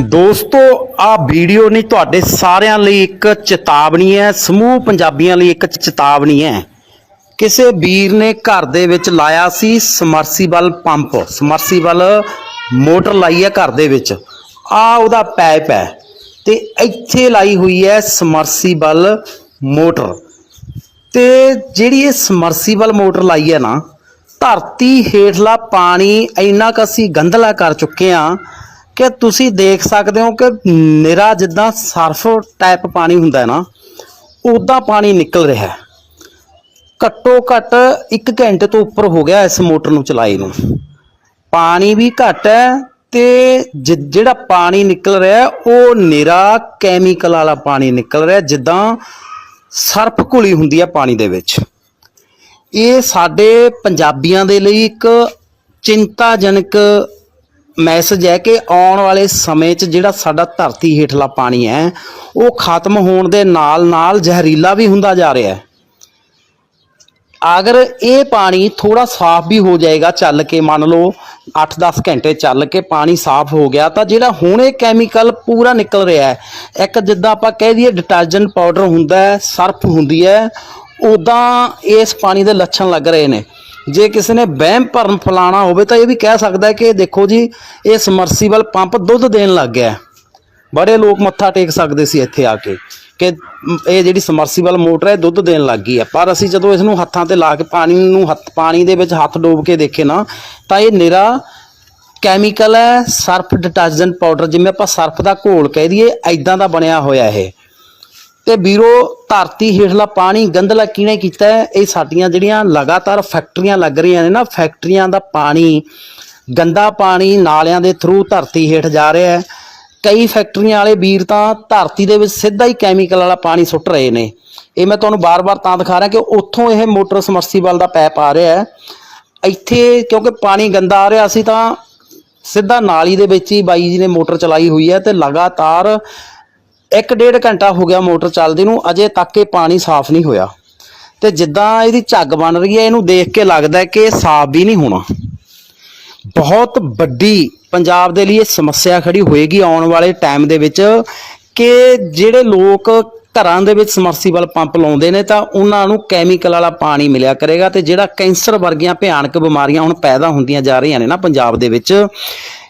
ਦੋਸਤੋ, ਆ ਵੀਡੀਓ ਨਹੀਂ, ਤੁਹਾਡੇ ਸਾਰਿਆਂ ਲਈ ਇੱਕ ਚੇਤਾਵਨੀ ਹੈ, ਸਮੂਹ ਪੰਜਾਬੀਆਂ ਲਈ ਇੱਕ ਚੇਤਾਵਨੀ ਹੈ। ਕਿਸੇ ਵੀਰ ਨੇ ਘਰ ਦੇ ਵਿੱਚ ਲਾਇਆ ਸੀ ਸਮਰਸੀਬਲ ਪੰਪ, ਸਮਰਸੀਬਲ ਮੋਟਰ ਲਾਈ ਹੈ ਘਰ ਦੇ ਵਿੱਚ। ਆ ਉਹਦਾ ਪਾਈਪ ਹੈ ਤੇ ਇੱਥੇ ਲਾਈ ਹੋਈ ਹੈ ਸਮਰਸੀਬਲ ਮੋਟਰ। ਤੇ ਜਿਹੜੀ ਇਹ ਸਮਰਸੀਬਲ ਮੋਟਰ ਲਾਈ ਹੈ ਨਾ, ਧਰਤੀ ਹੇਠਲਾ ਪਾਣੀ ਇੰਨਾ ਕੁ ਅਸੀਂ ਗੰਧਲਾ ਕਰ ਚੁੱਕੇ ਆ ਕਿ ਤੁਸੀਂ ਦੇਖ ਸਕਦੇ ਹੋ ਕਿ ਨਿਰਾ ਜਿੱਦਾਂ ਸਰਫ ਟਾਈਪ ਪਾਣੀ ਹੁੰਦਾ ਹੈ ਨਾ ਉਦਾਂ ਪਾਣੀ ਨਿਕਲ ਰਿਹਾ ਹੈ। ਘੱਟੋ ਘੱਟ 1 ਘੰਟੇ ਤੋਂ ਉੱਪਰ ਹੋ ਗਿਆ ਇਸ ਮੋਟਰ ਨੂੰ ਚਲਾਈ ਨੂੰ। ਪਾਣੀ ਵੀ ਘੱਟ ਹੈ ਤੇ ਜਿਹੜਾ ਪਾਣੀ ਨਿਕਲ ਰਿਹਾ ਉਹ ਨਿਰਾ ਕੈਮੀਕਲ ਵਾਲਾ ਪਾਣੀ ਨਿਕਲ ਰਿਹਾ ਜਿੱਦਾਂ ਸਰਫ ਘੁਲੀ ਹੁੰਦੀ ਹੈ ਪਾਣੀ ਦੇ ਵਿੱਚ। ਇਹ ਸਾਡੇ ਪੰਜਾਬੀਆਂ ਦੇ ਲਈ ਇੱਕ ਚਿੰਤਾਜਨਕ ਮੈਸੇਜ ਹੈ ਕਿ ਆਉਣ ਵਾਲੇ ਸਮੇਂ 'ਚ ਜਿਹੜਾ ਸਾਡਾ ਧਰਤੀ ਹੇਠਲਾ ਪਾਣੀ ਹੈ, ਉਹ ਖਤਮ ਹੋਣ ਦੇ ਨਾਲ ਨਾਲ ਜ਼ਹਿਰੀਲਾ ਵੀ ਹੁੰਦਾ ਜਾ ਰਿਹਾ ਹੈ। ਅਗਰ ਇਹ ਪਾਣੀ ਥੋੜਾ ਸਾਫ਼ ਵੀ ਹੋ ਜਾਏਗਾ, ਚੱਲ ਕੇ ਮੰਨ ਲਓ 8-10 ਘੰਟੇ ਚੱਲ ਕੇ ਪਾਣੀ ਸਾਫ਼ ਹੋ ਗਿਆ, ਤਾਂ ਜਿਹੜਾ ਹੁਣ ਇਹ ਕੈਮੀਕਲ ਪੂਰਾ ਨਿਕਲ ਰਿਹਾ ਹੈ, ਇੱਕ ਜਿੱਦਾਂ ਆਪਾਂ ਕਹਿ ਦਈਏ ਡਿਟਰਜੈਂਟ ਪਾਊਡਰ ਹੁੰਦਾ ਹੈ, ਸਰਫ ਹੁੰਦੀ ਹੈ, ਉਦਾਂ ਇਸ ਪਾਣੀ ਦੇ ਲੱਛਣ ਲੱਗ ਰਹੇ ਨੇ। ਜੇ ਕਿਸੇ ਨੇ ਵਹਿਮ ਭਰਮ ਫਲਾਣਾ ਹੋਵੇ ਤਾਂ ਇਹ ਵੀ ਕਹਿ ਸਕਦਾ ਹੈ ਕਿ ਦੇਖੋ ਜੀ, ਇਹ ਸਮਰਸੀਬਲ ਪੰਪ ਦੁੱਧ ਦੇਣ ਲੱਗ ਗਿਆ ਬੜੇ ਲੋਕ ਮੱਥਾ ਟੇਕ ਸਕਦੇ ਸੀ ਇੱਥੇ ਆ ਕੇ ਕਿ ਇਹ ਜਿਹੜੀ ਸਮਰਸੀਬਲ ਮੋਟਰ ਹੈ, ਇਹ ਦੁੱਧ ਦੇਣ ਲੱਗ ਗਈ ਹੈ। ਪਰ ਅਸੀਂ ਜਦੋਂ ਇਸ ਨੂੰ ਹੱਥਾਂ ਤੇ ਲਾ ਕੇ ਪਾਣੀ ਨੂੰ ਹੱਥ, ਪਾਣੀ ਦੇ ਵਿੱਚ ਹੱਥ ਡੋਬ ਕੇ ਦੇਖੇ ਨਾ, ਤਾਂ ਇਹ ਨਿਰਾ ਕੈਮੀਕਲ ਹੈ ਸਰਫ ਡਿਟਰਜੈਂਟ ਪਾਊਡਰ ਜਿਵੇਂ ਆਪਾਂ ਸਰਫ ਦਾ ਘੋਲ ਕਹਿ ਦਈਏ ਐਦਾਂ ਦਾ ਬਣਿਆ ਹੋਇਆ ਇਹ। ਤੇ ਵੀਰੋ, ਧਰਤੀ ਹੇਠਲਾ ਪਾਣੀ ਗੰਦਲਾ ਕਿਹਨੇ ਕੀਤਾ? ਇਹ ਸਾਡੀਆਂ ਜਿਹੜੀਆਂ ਲਗਾਤਾਰ ਫੈਕਟਰੀਆਂ ਲੱਗ ਰਹੀਆਂ ਨੇ ਨਾ, ਫੈਕਟਰੀਆਂ ਦਾ ਪਾਣੀ, ਗੰਦਾ ਪਾਣੀ ਨਾਲਿਆਂ ਦੇ ਥਰੂ ਧਰਤੀ ਹੇਠ ਜਾ ਰਿਹਾ ਹੈ। ਕਈ ਫੈਕਟਰੀਆਂ ਵਾਲੇ ਵੀਰ ਤਾਂ ਧਰਤੀ ਦੇ ਵਿੱਚ ਸਿੱਧਾ ਹੀ ਕੈਮੀਕਲ ਵਾਲਾ ਪਾਣੀ ਸੁੱਟ ਰਹੇ ਨੇ। ਇਹ ਮੈਂ ਤੁਹਾਨੂੰ ਬਾਰ-ਬਾਰ ਤਾਂ ਦਿਖਾ ਰਿਹਾ ਕਿ ਉੱਥੋਂ ਇਹ ਮੋਟਰ ਸਮਰਸੀਬਲ ਦਾ ਪੈਪ ਆ ਰਿਹਾ ਹੈ। ਇੱਥੇ ਕਿਉਂਕਿ ਪਾਣੀ ਗੰਦਾ ਆ ਰਿਹਾ ਸੀ ਤਾਂ ਸਿੱਧਾ ਨਾਲੀ ਦੇ ਵਿੱਚ ਹੀ ਬਾਈ ਜੀ ਨੇ ਮੋਟਰ ਚਲਾਈ ਹੋਈ ਹੈ ਤੇ ਲਗਾਤਾਰ ਇੱਕ ਡੇਢ ਘੰਟਾ ਹੋ ਗਿਆ ਮੋਟਰ ਚੱਲਦੀ ਨੂੰ, ਅਜੇ ਤੱਕ ਇਹ ਪਾਣੀ ਸਾਫ਼ ਨਹੀਂ ਹੋਇਆ। ਤੇ ਜਿੱਦਾਂ ਇਹਦੀ ਝੱਗ ਬਣ ਰਹੀ ਹੈ, ਇਹਨੂੰ ਦੇਖ ਕੇ ਲੱਗਦਾ ਹੈ ਕਿ ਇਹ ਸਾਫ਼ ਵੀ ਨਹੀਂ ਹੋਣਾ। ਬਹੁਤ ਵੱਡੀ ਪੰਜਾਬ ਦੇ ਲਈ ਇਹ ਸਮੱਸਿਆ ਖੜੀ ਹੋਏਗੀ ਆਉਣ ਵਾਲੇ ਟਾਈਮ ਦੇ ਵਿੱਚ ਕਿ ਜਿਹੜੇ ਲੋਕ ਘਰਾਂ ਦੇ ਵਿੱਚ ਸਮਰਸੀਬਲ ਪੰਪ ਲਾਉਂਦੇ ਨੇ, ਤਾਂ ਉਹਨਾਂ ਨੂੰ ਕੈਮੀਕਲ ਵਾਲਾ ਪਾਣੀ ਮਿਲਿਆ ਕਰੇਗਾ ਤੇ ਜਿਹੜਾ ਕੈਂਸਰ ਵਰਗੀਆਂ ਭਿਆਨਕ ਬਿਮਾਰੀਆਂ ਹੁਣ ਪੈਦਾ ਹੁੰਦੀਆਂ ਜਾ ਰਹੀਆਂ ਨੇ ਨਾ ਪੰਜਾਬ ਦੇ ਵਿੱਚ,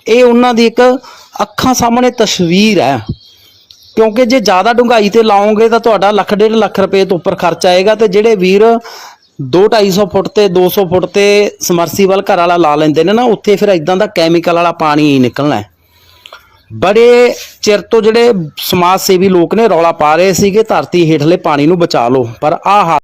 ਇਹ ਉਹਨਾਂ ਦੀ ਇੱਕ ਅੱਖਾਂ ਸਾਹਮਣੇ ਤਸਵੀਰ ਹੈ। ਕਿਉਂਕਿ ਜੇ ਜ਼ਿਆਦਾ ਡੂੰਘਾਈ ਤੇ ਲਾਓਗੇ ਤਾਂ ਤੁਹਾਡਾ ਲੱਖ ਡੇਢ ਲੱਖ ਰੁਪਏ ਤੋਂ ਉੱਪਰ ਖਰਚ ਆਏਗਾ ਤੇ ਜਿਹੜੇ ਵੀਰ 2-250 ਫੁੱਟ ਤੇ 200 ਫੁੱਟ ਤੇ ਸਮਰਸੀਬਲ ਘਰ ਵਾਲਾ ਲਾ ਲੈਂਦੇ ਨੇ ਨਾ, ਉੱਥੇ ਫਿਰ ਇਦਾਂ ਦਾ ਕੈਮੀਕਲ ਵਾਲਾ ਪਾਣੀ ਹੀ ਨਿਕਲਣਾ ਹੈ। ਬੜੇ ਚਿਰ ਤੋਂ ਜਿਹੜੇ ਸਮਾਜ ਸੇਵੀ ਲੋਕ ਨੇ ਰੌਲਾ ਪਾ ਰਹੇ ਸੀ ਕਿ ਧਰਤੀ ਹੇਠਲੇ ਪਾਣੀ ਨੂੰ ਬਚਾ ਲਓ। ਪਰ ਆਹ